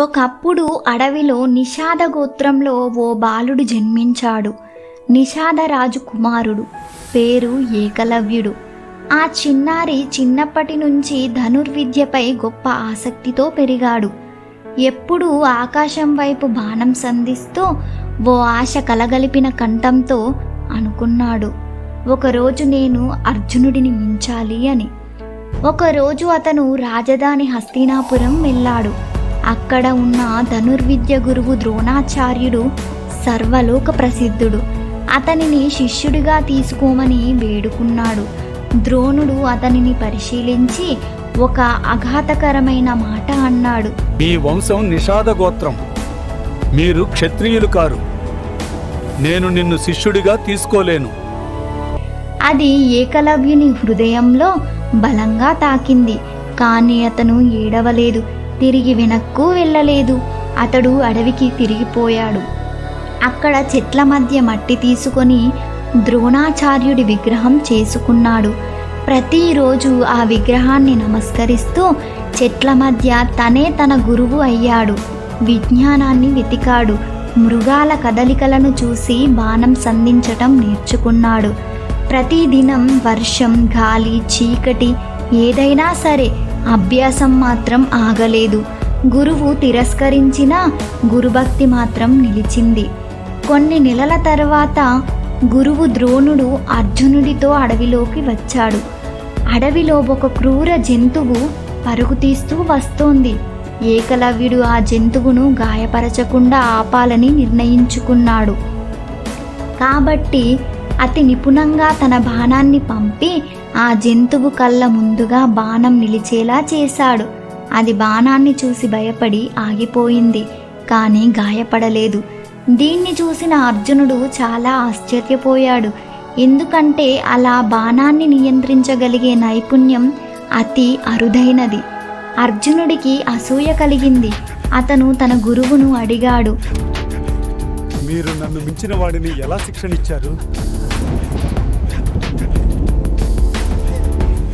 ఒకప్పుడు అడవిలో నిషాద గోత్రంలో ఓ బాలుడు జన్మించాడు. నిషాదరాజు కుమారుడు. పేరు ఏకలవ్యుడు. ఆ చిన్నారి చిన్నప్పటి నుంచి ధనుర్విద్యపై గొప్ప ఆసక్తితో పెరిగాడు. ఎప్పుడూ ఆకాశం వైపు బాణం సంధిస్తూ ఓ ఆశ కలగలిపిన కంఠంతో అనుకున్నాడు. ఒకరోజు నేను అర్జునుడిని మించాలి అని. ఒకరోజు అతను రాజధాని హస్తినాపురం వెళ్ళాడు. అక్కడ ఉన్న ధనుర్విద్య గురువు ద్రోణాచార్యుడు సర్వలోక ప్రసిద్ధుడు. అతనిని శిష్యుడిగా తీసుకోమని వేడుకున్నాడు. ద్రోణుడు అతనిని పరిశీలించి ఒక అఘాతకరమైన మాట అన్నాడు. మీ వంశం నిషాద గోత్రం. మీరు క్షత్రియులు కారు. నేను నిన్ను శిష్యుడిగా తీసుకోలేను. అది ఏకలవ్యుని హృదయంలో బలంగా తాకింది. కానీ అతను ఏడవలేదు. తిరిగి వెనక్కు వెళ్ళలేదు. అతడు అడవికి తిరిగిపోయాడు. అక్కడ చెట్ల మధ్య మట్టి తీసుకొని ద్రోణాచార్యుడి విగ్రహం చేసుకున్నాడు. ప్రతిరోజు ఆ విగ్రహాన్ని నమస్కరిస్తూ చెట్ల మధ్య తనే తన గురువు అయ్యాడు. విజ్ఞానాన్ని వెతికాడు. మృగాల కదలికలను చూసి బాణం సంధించటం నేర్చుకున్నాడు. ప్రతిదినం వర్షం గాలి చీకటి ఏదైనా సరే అభ్యాసం మాత్రం ఆగలేదు. గురువు తిరస్కరించిన గురుభక్తి మాత్రం నిలిచింది. కొన్ని నెలల తర్వాత గురువు ద్రోణుడు అర్జునుడితో అడవిలోకి వచ్చాడు. అడవిలో ఒక క్రూర జంతువు పరుగు తీస్తూ వస్తోంది. ఏకలవ్యుడు ఆ జంతువును గాయపరచకుండా ఆపాలని నిర్ణయించుకున్నాడు. కాబట్టి అతి నిపుణంగా తన బాణాన్ని పంపి ఆ జంతువు కళ్ళ ముందుగా బాణం నిలిచేలా చేశాడు. అది బాణాన్ని చూసి భయపడి ఆగిపోయింది కానీ గాయపడలేదు. దీన్ని చూసిన అర్జునుడు చాలా ఆశ్చర్యపోయాడు. ఎందుకంటే అలా బాణాన్ని నియంత్రించగలిగే నైపుణ్యం అతి అరుదైనది. అర్జునుడికి అసూయ కలిగింది. అతను తన గురువును అడిగాడు. మీరు నన్ను మించిన వాడిని ఎలా శిక్షణిచ్చారు?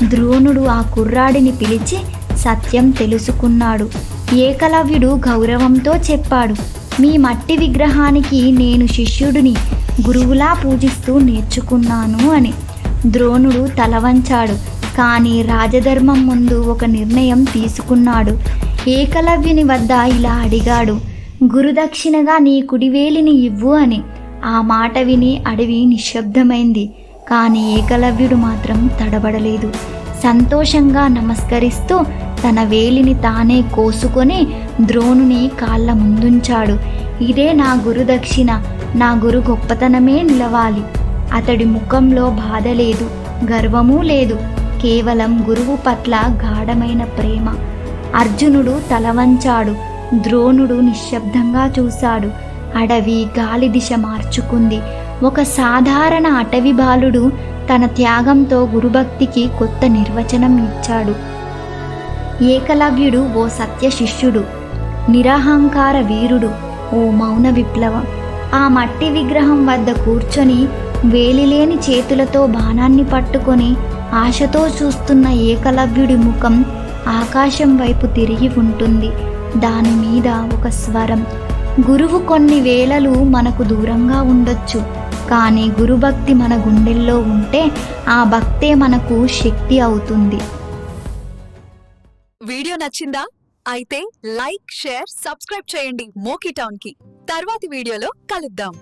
ద్రోణుడు ఆ కుర్రాడిని పిలిచి సత్యం తెలుసుకున్నాడు. ఏకలవ్యుడు గౌరవంతో చెప్పాడు మీ మట్టి విగ్రహానికి నేను శిష్యుడిని గురువులా పూజిస్తూ నేర్చుకున్నాను అని. ద్రోణుడు తలవంచాడు కానీ రాజధర్మం ముందు ఒక నిర్ణయం తీసుకున్నాడు. ఏకలవ్యుని వద్ద ఇలా అడిగాడు గురుదక్షిణగా నీ కుడివేలిని ఇవ్వు అని. ఆ మాట విని అడవి నిశ్శబ్దమైంది. కానీ ఏకలవ్యుడు మాత్రం తడబడలేదు. సంతోషంగా నమస్కరిస్తూ తన వేలిని తానే కోసుకొని ద్రోణుని కాళ్ళ ముందుంచాడు. ఇదే నా గురు దక్షిణ నా గురు గొప్పతనమే నిలవాలి. అతడి ముఖంలో బాధ లేదు గర్వమూ లేదు కేవలం గురువు పట్ల గాఢమైన ప్రేమ. అర్జునుడు తలవంచాడు ద్రోణుడు నిశ్శబ్దంగా చూశాడు. అడవి గాలి దిశ మార్చుకుంది. ఒక సాధారణ అటవీ బాలుడు తన త్యాగంతో గురుభక్తికి కొత్త నిర్వచనం ఇచ్చాడు. ఏకలవ్యుడు ఓ సత్య శిష్యుడు నిరహంకార వీరుడు ఓ మౌన విప్లవం. ఆ మట్టి విగ్రహం వద్ద కూర్చొని వేలిలేని చేతులతో బాణాన్ని పట్టుకొని ఆశతో చూస్తున్న ఏకలవ్యుడి ముఖం ఆకాశం వైపు తిరిగి ఉంటుంది. దాని మీద ఒక స్వరం గురువు కొన్ని వేళలు మనకు దూరంగా ఉండొచ్చు. కానీ గురుభక్తి మన గుండెల్లో ఉంటే ఆ భక్తే మనకు శక్తి అవుతుంది. వీడియో నచ్చిందా? అయితే లైక్ షేర్ సబ్స్క్రైబ్ చేయండి మోకీ టౌన్కి తర్వాతి వీడియోలో కలుద్దాం.